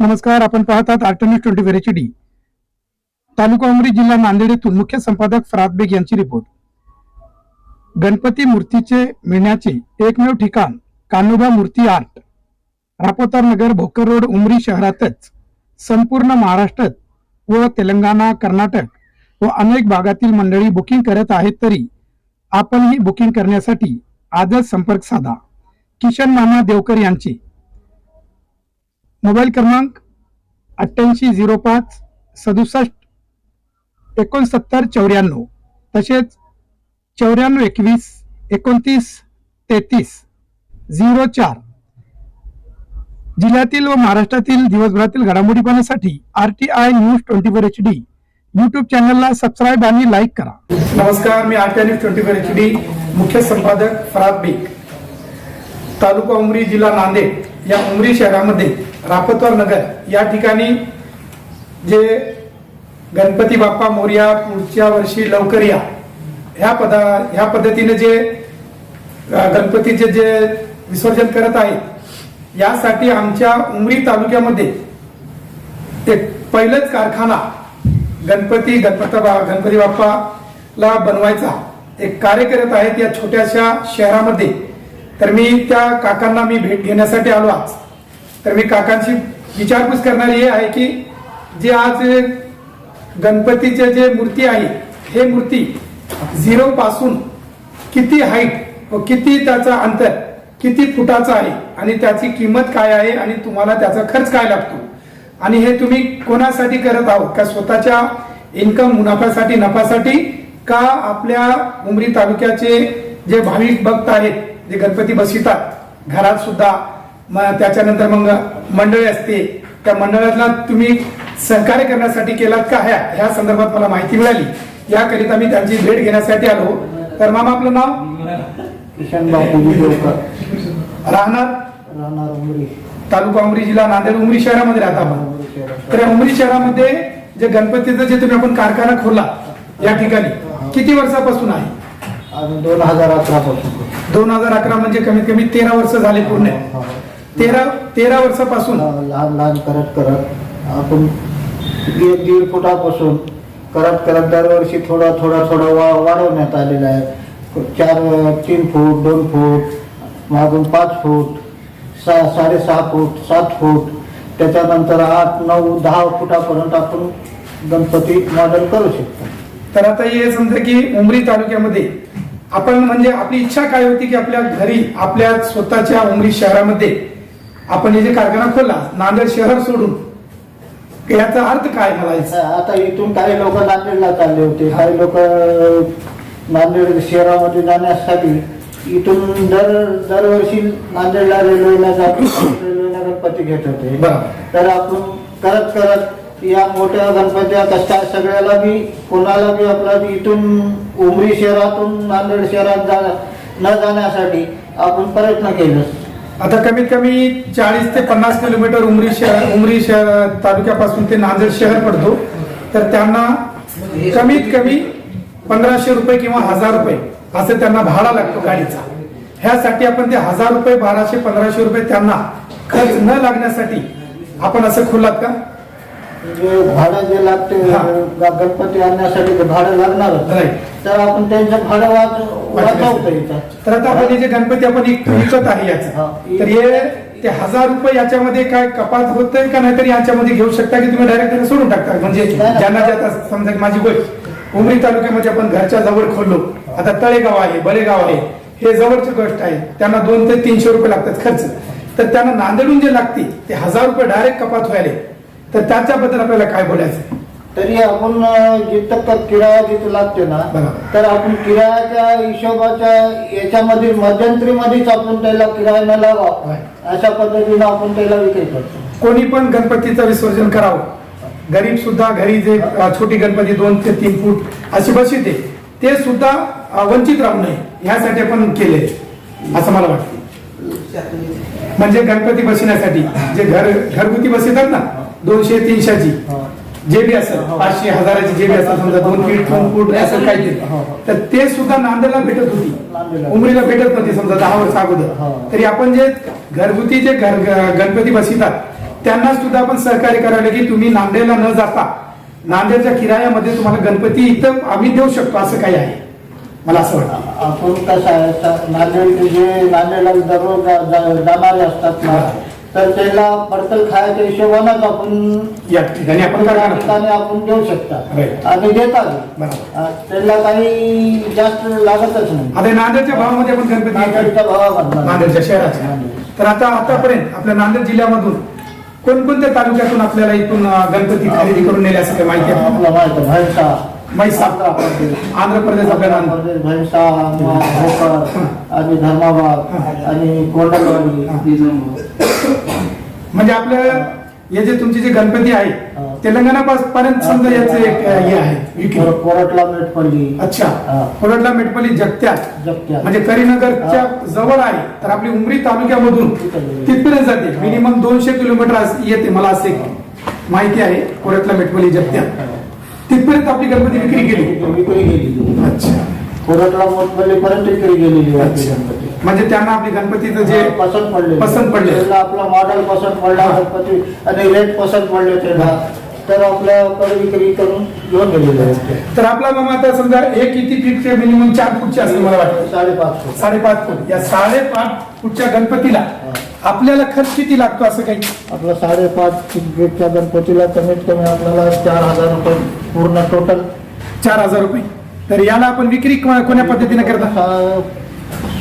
नमस्कार आपण पाहतात आर्टनिक ट्वेंटी फोर एच डी. तालुका उमरी जिल्हा नांदेड येथून मुख्य संपादक फराद बेग यांची रिपोर्ट. गणपती मूर्तीचे मिळण्याचे एकमेव ठिकाण कान्होबा मूर्ती आर्ट. रापोतार नगर भोकर रोड उमरी शहरातच संपूर्ण महाराष्ट्रात व तेलंगणा कर्नाटक व अनेक भागातील मंडळी बुकिंग करत आहेत तरी आपणही बुकिंग करण्यासाठी आजच संपर्क साधा. किशन मामा देवकर यांचे. मोबाईल क्रमांक अठ्ठ्याऐंशी झिरो पाच सदुसष्ट एकोणसत्तर चौऱ्याण्णव तसेच चौऱ्याण्णव एकवीस एकोणतीस तेहतीस झिरो चार. जिल्ह्यातील व महाराष्ट्रातील दिवसभरातील घडामोडी पाहण्यासाठी R T I news twenty four H D YouTube चॅनलला सबस्क्राईब आणि लाईक करा. नमस्कार मी R T twenty four H D मुख्य संपादक फराद बेग. तालुका उमरी जिल्हा नांदेड या उमरी शहरामध्ये रापतवार नगर या ठिकाणी जे गणपती बाप्पा मोर्या पुढच्या वर्षी लवकर या. ह्या पदा ह्या पद्धतीने जे गणपतीचे जे विसर्जन करत आहेत यासाठी आमच्या उमरी तालुक्यामध्ये एक पहिलंच कारखाना गणपती गणपती बा- गणपती बाप्पाला बनवायचा एक कार्य करत आहेत या छोट्याशा शहरामध्ये. तर मी त्या काकांना मी भेट घेण्यासाठी आलो आज. तर मी काकांची विचारपूस करणारी हे आहे की जे आज गणपतीचे जे मूर्ती आहे हे मूर्ती झिरो पासून किती हाईट व किती त्याचा अंतर किती फुटाचा आहे आणि त्याची किंमत काय आहे आणि तुम्हाला त्याचा खर्च काय लागतो? आणि हे तुम्ही कोणासाठी करत आहोत? का स्वतःच्या इन्कम मुनाफ्यासाठी नफासाठी? का आपल्या उमरी तालुक्याचे जे भाविक भक्त आहेत जे गणपती बसवितात घरात सुद्धा मग त्याच्यानंतर मग मंडळी असते त्या मंडळाला तुम्ही सहकार्य करण्यासाठी केलात का? ह्या ह्या संदर्भात मला माहिती मिळाली. याकरिता मी त्यांची भेट घेण्यासाठी आलो. तर मामा आपलं नाव? किशन बापू राहणार? राहणार उमरी. तालुका उमरी जिल्हा नांदेड उमरी शहरामध्ये राहता आपण. तर उमरी शहरामध्ये जे गणपतीचं जे तुम्ही आपण कारखाना खोलला या ठिकाणी किती वर्षापासून आहे? दोन हजार अकरा पासून. दोन हजार अकरा म्हणजे कमीत कमी तेरा वर्ष झाले पूर्ण. हो. तेरा तेरा वर्षापासून. लहान लहान करत करत. आपण दीड दीड फुटापासून करत करत दरवर्षी थोडा थोडा थोडा वा वाढवण्यात आलेला आहे. चार तीन फूट दोन फूट मागून पाच फूट. सहा साडेसहा फूट सात फूट त्याच्यानंतर आठ नऊ दहा फुटापर्यंत आपण गणपती मॉडेल करू शकतो तर आता हे समजा की उमरी तालुक्यामध्ये आपण म्हणजे आपली इच्छा काय होती की आपल्या घरी आपल्या स्वतःच्या उमरी शहरामध्ये आपण हे जे कारखाना खोलला नांदेड शहर सोडून याचा अर्थ काय मला याचा? आता इथून काही लोक नांदेडला चालले होते काही लोक नांदेड शहरामध्ये जाण्यासाठी इथून दर दरवर्षी नांदेडला रेल्वेला जातो. रेल्वेला गणपती घेत होते. बरोबर तर आपण करत करत या मोठ्या गणपत्या कशा सगळ्याला बी कोणाला बी आपला इथून उमरी शहरातून नांदेड शहरात जा न जाण्यासाठी आपण प्रयत्न केलं. आता कमीत कमी चाळीस ते पन्नास किलोमीटर उमरी शहर उमरी शहर तालुक्यापासून ते नांदेड शहर पडतो. तर त्यांना कमीत कमी पंधराशे रुपये किंवा हजार रुपये असं त्यांना भाडा लागतो गाडीचा. ह्यासाठी आपण ते हजार रुपये बाराशे पंधराशे रुपये त्यांना खर्च न लागण्यासाठी आपण असं खोलात का? जे भाडं जे लागते गणपती आणण्यासाठी भाडं लागणार. तर आपण त्यांचं भाडं तर आता आपण हे जे गणपती आपण एक विकत आहे याचं. तर हे ते हजार रुपये याच्यामध्ये काय कपात होतंय का नाहीतर याच्यामध्ये घेऊ शकता की तुम्ही डायरेक्ट सोडून टाकता? म्हणजे नाही. ज्यांना जे आता समजा माझी गोष्ट उमरी तालुक्यामध्ये आपण घरच्या जवळ खोललो. आता तळेगाव आहे बळेगाव आहे हे जवळची गोष्ट आहे. त्यांना दोन ते तीनशे रुपये लागतात खर्च. तर त्यांना नांदेडून जे लागते ते हजार रुपये डायरेक्ट कपात व्हायले तर त्याच्याबद्दल आपल्याला काय बोलायचं? तरी आपण जिथं क- किराया जिथं लागते ना बरोबर. तर आपण किरायाच्या हिशोबाच्या याच्यामध्ये मध्यंतरीमध्येच आपण त्याला किराया न लावा. अशा पद्धतीनं आपण त्याला विक्री करतो. कोणी पण गणपतीचं विसर्जन करावं. गरीब सुद्धा घरी जे अ, छोटी गणपती दोन ते तीन फूट अशी बसविते. ते सुद्धा वंचित राहू नये ह्यासाठी आपण केले असं मला वाटतं म्हणजे गणपती बसण्यासाठी जे घर घरगुती बसवतात ना दोनशे तीनशेची. जे बी असेल हो. पाचशे हजाराची जे बी असेल समजा दोन फीट दोन फूट असेल हो, काहीतरी हो. तर ते सुद्धा नांदेडला भेटत. होती उमरीला भेटत नव्हती समजा दहा वर्ष. अगोदर तरी आपण जे घरगुती जे घर गणपती बसवितात त्यांना सुद्धा आपण सहकार्य करायला की तुम्ही नांदेडला न जाता नांदेडच्या किरायामध्ये तुम्हाला गणपती इथं आम्ही देऊ शकतो असं काही आहे. मला असं वाटतं. आपण कसं आहे नांदेड जे नांदेडला दररोज जाणारे असतात ना तर त्याला पडतल खायच्या हिशोबानंच आपण या ठिकाणी आपण कारखाना ठिकाणी आपण देऊ शकता. आणि देतात बरोबर. त्याला काही जास्त लागतच नाही. आता नांदेडच्या भावामध्ये आपण गणपती नांदेडच्या भावामधला नांदेडच्या शहराच्या तर आता आतापर्यंत आपल्या नांदेड जिल्ह्यामधून कोणकोणत्या तालुक्यातून आपल्याला इथून गणपती खरेदी करून नेले असं काही माहिती आहे? आपला माहिती म्हैसा. आंध्र प्रदेश आंध्र भोकर आणि धर्माबाद आणि कोंडलवाडी म्हणजे आपल्या हे जे तुमचे जे गणपती आहे हा. तेलंगणा पर्यंत समजा याचे एक हे आहे विक्री कोरटला मेटपल्ली. अच्छा. कोरडला मेटपल्ली जगत्यात जगत्या म्हणजे करीनगरच्या जवळ आहे तर आपली उमरी तालुक्यामधून तिथपर्यंत जाते. मिनिमम दोनशे किलोमीटर अस- येते मला असे माहिती आहे कोरटला मेटपल्ली जगत्यात तिथपर्यंत आपली गणपती विक्री केली विक्री गेली अच्छा. कोरटला मोठपल्ली पर्यंत विक्री गेलेली अच्छा. म्हणजे त्यांना आपली गणपतीचं जे पसंत पडले पसंत पडले. आपला मॉडेल पसंत पडला. गणपती आणि रेट पसंत पडले त्याला तर आपल्याकडे विक्री करून घेऊन गेलेले तर आपला मग आता समजा हे किती फीटचे मिनिमम चार फूटचे असते मला वाटतं? साडेपाच फूट. साडेपाच फूट. या साडेपाच फूटच्या गणपतीला आपल्याला खर्च किती लागतो असं काही? आपला साडेपाच फीटच्या गणपतीला कमीत कमी आपल्याला चार हजार रुपये पूर्ण टोटल चार हजार रुपये. तर याला आपण विक्री कोण्या पद्धतीने करता?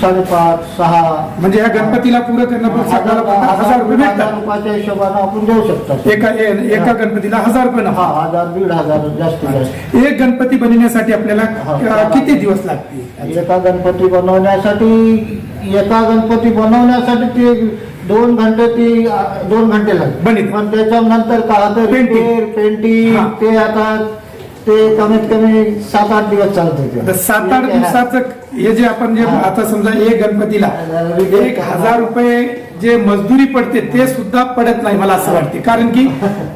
साडेपाच सहा म्हणजे या गणपतीला पुरं करणं पण आपल्याला फक्त हजार रुपये हजार भेटतात रुपयाच्या हिशोबाने आपण देऊ शकतो एका ए- एका गणपतीला हजार रुपये हा नफा हजार दीड हजार जास्तीत जास्त एक गणपती बनवण्यासाठी आपल्याला. अ, किती दिवस लागतील एका गणपती बनवण्यासाठी एका गणपती बनवण्यासाठी ते दोन घंटे ती अ, दोन घंटे लागतात बनीत. पण त्याच्यानंतर का तर Painting. पेंटिंग पेंटिंग हा. ते आता ते कमीत कमी सात आठ दिवस चालते. तर सात आठ. दिवसाचं हे जे आपण जे. आता समजा एक गणपतीला. एक हजार रुपये जे मजदुरी पडते ते सुद्धा पडत नाही मला असं वाटते. कारण की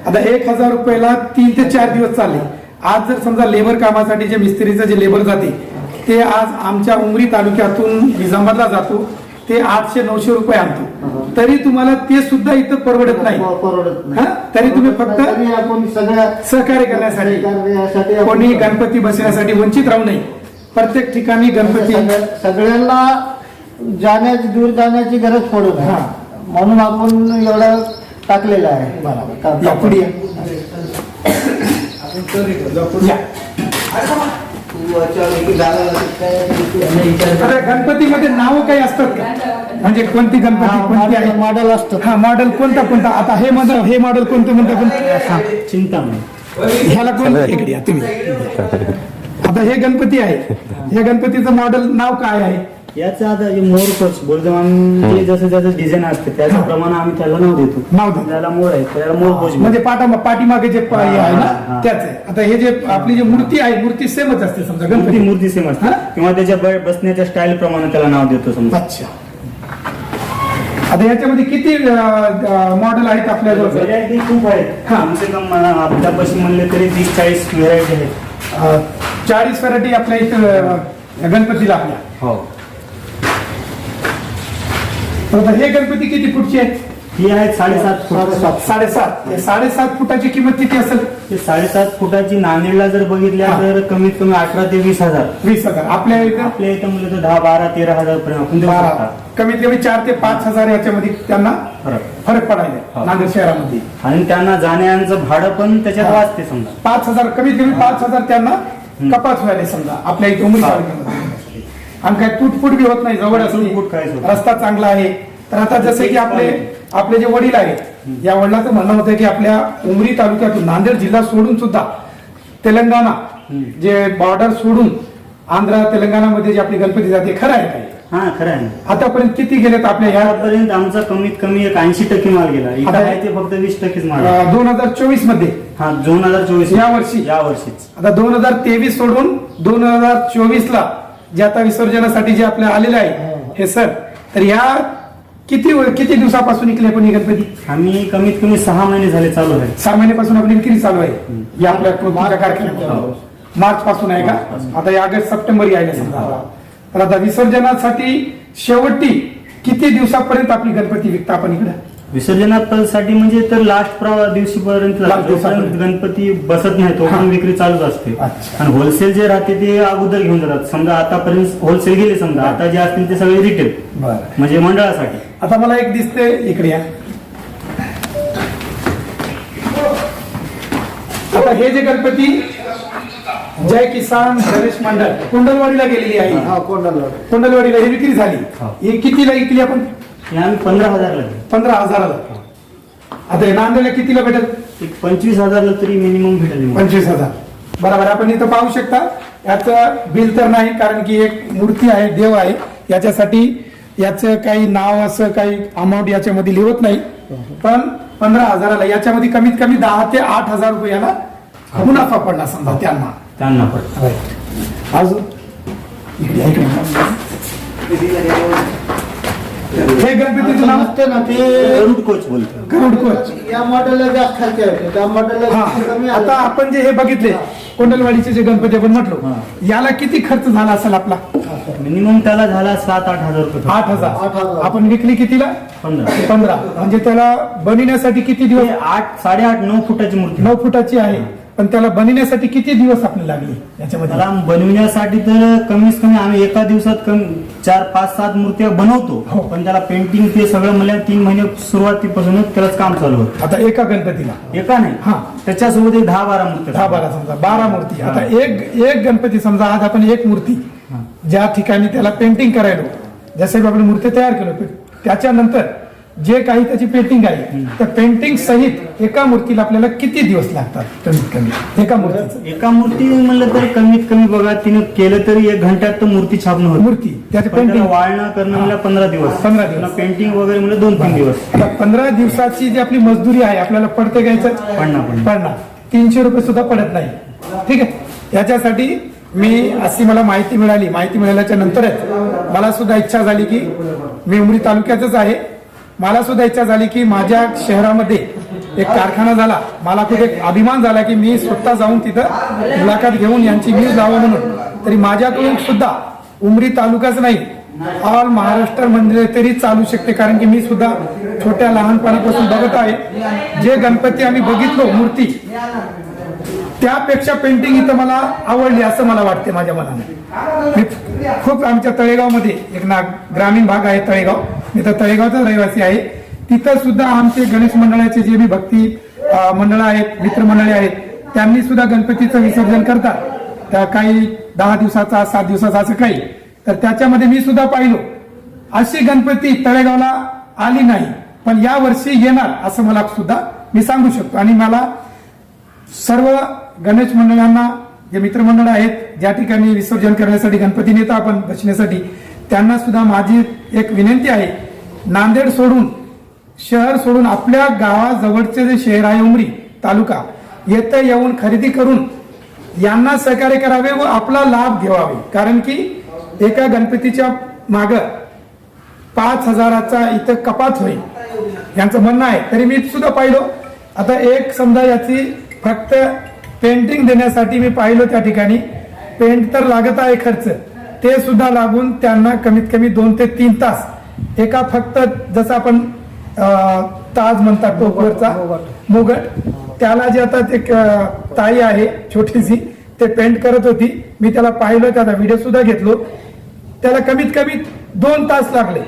आता एक हजार रुपयाला तीन ते चार दिवस चालले. आज जर समजा लेबर कामासाठी जे मिस्त्रीचं जे लेबर जाते ते आज आमच्या उमरी तालुक्यातून निजामाबादला जातो ते आठशे नऊशे रुपये आणतो. तरी तुम्हाला ते सुद्धा इथं परवडत नाही. परवडत हा? तरी तुम्ही फक्त सहकार्य करण्यासाठी कोणी गणपती बसण्यासाठी वंचित राहू नये. प्रत्येक ठिकाणी गणपती. सगळ्या- सगळ्यांना जाण्याची दूर जाण्याची गरज पडू नये हा. म्हणून आपण एवढं टाकलेलं आहे. या पुढे या. या. आता गणपतीमध्ये नाव काही असतात का? म्हणजे कोणती गणपती कोणती आहे? मॉडेल असतं. हा मॉडेल कोणता कोणता? आता हे मॉडेल हे मॉडेल कोणतं म्हणता पण चिंता ह्याला कोण? इकडे या तुम्ही. आता हे गणपती आहे. हे गणपतीचं मॉडेल नाव काय आहे? याचं आता जे मोर जे जसं त्याचं डिझाईन असते त्याच्याप्रमाणे आम्ही त्याला नाव देतो. नाव देतो. त्याला मोर आहे त्याला मोर कोच म्हणजे पाठा पाठीमागे जे प- हे आहे हा, ना हा. त्याच आहे. आता हे जे आपली जी मूर्ती आहे मूर्ती सेमच असते समजा मूर्ती गणपती. मूर्ती सेम असते. हा? किंवा त्याच्या ब- बसण्याच्या स्टाईल प्रमाणे त्याला नाव देतो समजा. अच्छा. आता याच्यामध्ये किती मॉडेल आहेत आपल्याजवळ? व्हेरायटी खूप आहेत. हा. कमसे कम आपल्यापाशी म्हणले तरी तीस चाळीस व्हेरायटी आहेत. अ, चाळीस व्हरायटी आपल्या इथं गणपतीला आपल्या. हो. तर हे गणपती किती फुटचे आहेत? ही आहेत साडेसात फूट. साडेसात. साडेसात. हे साडेसात फुटाची किंमत किती असेल? ते साडेसात फुटाची नांदेडला जर बघितल्या हा. तर कमीत कमी अठरा ते वीस हजार. वीस हजार. आपल्या इथं? आपल्या इथं म्हणलं तर दहा बारा तेरा हजार पर्यंत आपण देऊ बारा. शकता. कमीत कमी चार ते पाच हजार याच्यामध्ये त्यांना फरक. फरक पडायला. हा. नांदेड शहरामध्ये. आणि त्यांना जाण्याचं भाडं पण त्याच्यात हा. वाचते समजा. पाच हजार कमीत कमी पाच हजार त्यांना कपात व्हायला समजा आपल्या इथे उमरी. तालुक्यामध्ये. आणि काय तुटफुट बी होत नाही जवळ तुटफुट काहीच होत असते नाही. रस्ता चांगला आहे. तर आता जसे की आपले आपले जे वडील आहेत या वडिलाचं म्हणणं होतं की आपल्या उमरी तालुक्यातून नांदेड जिल्हा सोडून सुद्धा तेलंगणा जे बॉर्डर सोडून आंध्र तेलंगणामध्ये जे आपली गणपती जाते खरं आहे काय हा खरं आहे आतापर्यंत किती गेलेत आपल्या ह्या आतापर्यंत आमचा कमीत कमी एक ऐंशी टक्के माल गेला. इथं आता- आहे ते फक्त वीस टक्केच माल. आहे. दोन हजार चोवीसमध्ये हा दोन हजार चोवीस या वर्षी? या वर्षीच. आता दोन हजार तेवीस सोडून दोन हजार चोवीस ला जे आता विसर्जनासाठी जे आपल्या आलेले आहे हे सर तर या किती किती दिवसापासून इकले आपण ही गणपती? आम्ही कमीत कमी सहा महिने झाले चालू आहे. सहा महिन्यापासून आपली विक्री चालू आहे. या आपल्या कारखान्यात मार्च पासून आहे का? आता या ऑगस्ट सप्टेंबर यायला समजा. तर आता विसर्जनासाठी शेवटी किती दिवसापर्यंत आपली गणपती विकता आपण इकडे? विसर्जनासाठी म्हणजे तर लास्ट दिवशीपर्यंत दिवसापर्यंत. गणपती बसत नाही तो. पण विक्री चालूच असते. अच्छा. आणि होलसेल जे राहते ते अगोदर घेऊन जातात. समजा आतापर्यंत होलसेल गेले समजा आता जे असतील ते सगळे रिटेल बरं. म्हणजे मंडळासाठी. आता मला एक दिसते इकडे या. आता हे जे गणपती जय किसान गणेश मंडळ. कुंडलवाडीला गेलेली आहे हा कोणाला कुंडलवाडीला ही विक्री झाली. हा. कितीला विकली आपण? आम्ही पंधरा हजारला. पंधरा हजाराला. आता हे नांदेडला कितीला भेटत एक पंचवीस हजारला तरी मिनिमम भेटेल पंचवीस हजार. बरोबर आपण इथं पाहू शकता याचं बिल तर नाही कारण की एक मूर्ती आहे देव आहे. याच्यासाठी याचं काही नाव असं काही अमाऊंट याच्यामध्ये लिहत नाही. पण पंधरा हजाराला याच्यामध्ये कमीत कमी दहा ते आठ हजार रुपयाला मुनाफा पडला समजा त्यांना. त्यांना पण. अजून? इकडे या, इकडे. हे गणपतीचं नाव? नसते ना ते गरुड कोच बोलतो. गरुड कोच. या मॉडेलला जास्त खर्च येतो. त्या मॉडेलला हा. कमी आता. आपण जे हे बघितले कोंडलवाडीचे जे गणपती आपण म्हटलो. याला किती खर्च झाला असेल आपला? मिनिमम त्याला झाला सात आठ हजार रुपये आठ आठ हजार. हजार. आपण विकली कितीला? पंधरा. पंधरा. म्हणजे त्याला बनविण्यासाठी किती दिवस? हे आठ साडेआठ नऊ फुटाची मूर्ती. नऊ फुटाची आहे. पण त्याला बनविण्यासाठी किती दिवस आपल्याला लागले याच्यामध्ये त्याला बनविण्यासाठी तर कमीत कमी आम्ही एका दिवसात कमी चार पाच सात मूर्त्या हो. बनवतो पण त्याला पेंटिंग ते सगळं म्हणल्या तीन महिने सुरुवातीपासूनच त्यालाच काम चालू होतं आता एका गणपतीला एका नाही हा. त्याच्यासोबत एक दहा बारा मूर्त्या दहा बारा समजा बारा मूर्ती हा. आता एक एक गणपती समजा आज आपण एक मूर्ती हा. ज्या ठिकाणी त्याला पेंटिंग करायलो जसे की आपण मूर्ती तयार केलो त्याच्यानंतर जे काही त्याची पेंटिंग आहे त्या पेंटिंग सहित एका मूर्तीला आपल्याला किती दिवस लागतात? कमीत कमी. एका मूर्तीचं. एका मूर्ती म्हणलं तर कमीत कमी बघा तिनं केलं तरी एक घंट्यात तर मूर्ती छापणं होतं. मूर्ती त्याची पेंटिंग वाळणं करणं म्हणलं पंधरा दिवस. पंधरा दिवस. पेंटिंग वगैरे म्हणलं दोन तीन दिवस. आता पंधरा दिवसाची जी आपली मजदुरी आहे आपल्याला पडते घ्यायचं? पडणार, पडणार. पडणार. तीनशे रुपये सुद्धा पडत नाही. ठीक आहे? याच्यासाठी मी अशी मला माहिती मिळाली. माहिती मिळाल्याच्या नंतरच मला सुद्धा इच्छा झाली की मी उमरी तालुक्यातच आहे. मला सुद्धा इच्छा झाली की माझ्या शहरामध्ये एक कारखाना झाला. मला खूप एक अभिमान झाला की मी स्वतः जाऊन तिथं मुलाखत घेऊन यांची न्यूज लावा म्हणून. तरी माझ्याकडून सुद्धा उमरी तालुकाच नाही ऑल महाराष्ट्र मंदिर तरी चालू शकते. कारण की मी सुद्धा छोट्या लहानपणापासून बघत आहे. जे गणपती आम्ही बघितलो मूर्ती त्यापेक्षा पेंटिंग इथं मला आवडली असं मला वाटते माझ्या मनाने. मी खूप आमच्या तळेगावमध्ये एक ना ग्रामीण भाग आहे तळेगाव. मी तर तळेगावचाच रहिवासी आहे. तिथं सुद्धा आमचे गणेश मंडळाचे जे बी भक्ती मंडळ आहेत मित्रमंडळी आहेत त्यांनी सुद्धा गणपतीचं विसर्जन करतात. त्या काही दहा दिवसाचा सात दिवसाचा असं काही. तर त्याच्यामध्ये मी सुद्धा पाहिलो. अशी गणपती तळेगावला आली नाही पण या वर्षी येणार असं मला सुद्धा मी सांगू शकतो. आणि मला सर्व गणेश मंडळांना जे मित्रमंडळ आहेत ज्या ठिकाणी विसर्जन करण्यासाठी गणपती नेता आपण बसण्यासाठी त्यांना सुद्धा माझी एक विनंती आहे. नांदेड सोडून शहर सोडून आपल्या गावाजवळचे जे शहर आहे उमरी तालुका येथे येऊन खरेदी करून यांना सहकार्य करावे व आपला लाभ घेवावे. कारण की एका गणपतीच्या माग पाच हजाराचा इथं कपात होईल. यांचं म्हणणं आहे. तरी मी सुद्धा पाहिलो. आता एक समजा याची फक्त पेंटिंग देण्यासाठी मी पाहिलो त्या ठिकाणी. पेंट तर लागत आहे खर्च. ते सुद्धा लागून त्यांना कमीत कमी दोन ते तीन तास. एका फक्त जसं आपण ताज म्हणतात टोपवरचा मुगट. त्याला जे आता ते ताई आहे छोटीशी ते पेंट करत होती. मी त्याला पाहिलं त्याचा व्हिडिओ सुद्धा घेतलो. त्याला कमीत कमी दोन तास लागले.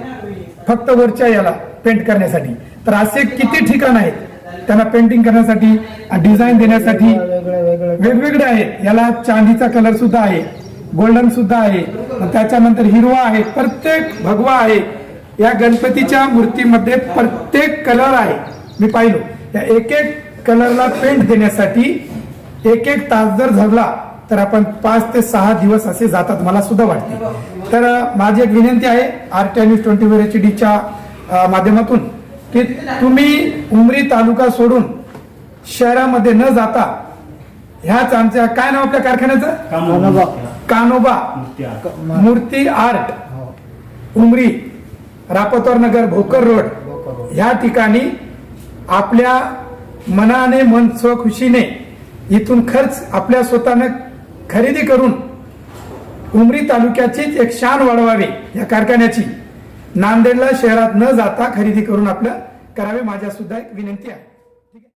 फक्त वरच्या याला पेंट करण्यासाठी. तर असे किती ठिकाण आहेत? त्यांना पेंटिंग करण्यासाठी डिझाईन देण्यासाठी वेगवेगळे आहेत. याला चांदीचा कलर सुद्धा आहे गोल्डन सुद्धा आहे. त्याच्यानंतर हिरवा आहे प्रत्येक भगवा आहे. या गणपतीच्या मूर्तीमध्ये प्रत्येक कलर आहे. मी पाहिलो. या एक एक कलरला पेंट देण्यासाठी एक एक तास जर झरला तर आपण पाच ते सहा दिवस असे जातात मला सुद्धा वाटते. तर माझी एक विनंती आहे R T news twenty four H डीच्या माध्यमातून की तुम्ही उमरी तालुका सोडून शहरामध्ये न जाता ह्याच आमच्या काय नाव आपल्या कारखान्याचं. कानोबा. मूर्ती आर्ट. उमरी रापतोर नगर भोकर रोड. ह्या ठिकाणी आपल्या मनाने मन स्वखुशीने इथून खर्च आपल्या स्वतःने खरेदी करून उमरी तालुक्याचीच एक शान वाढवावी या कारखान्याची. नांदेडला शहरात न जाता खरेदी करून आपलं करावे माझ्या सुद्धा एक विनंती आहे.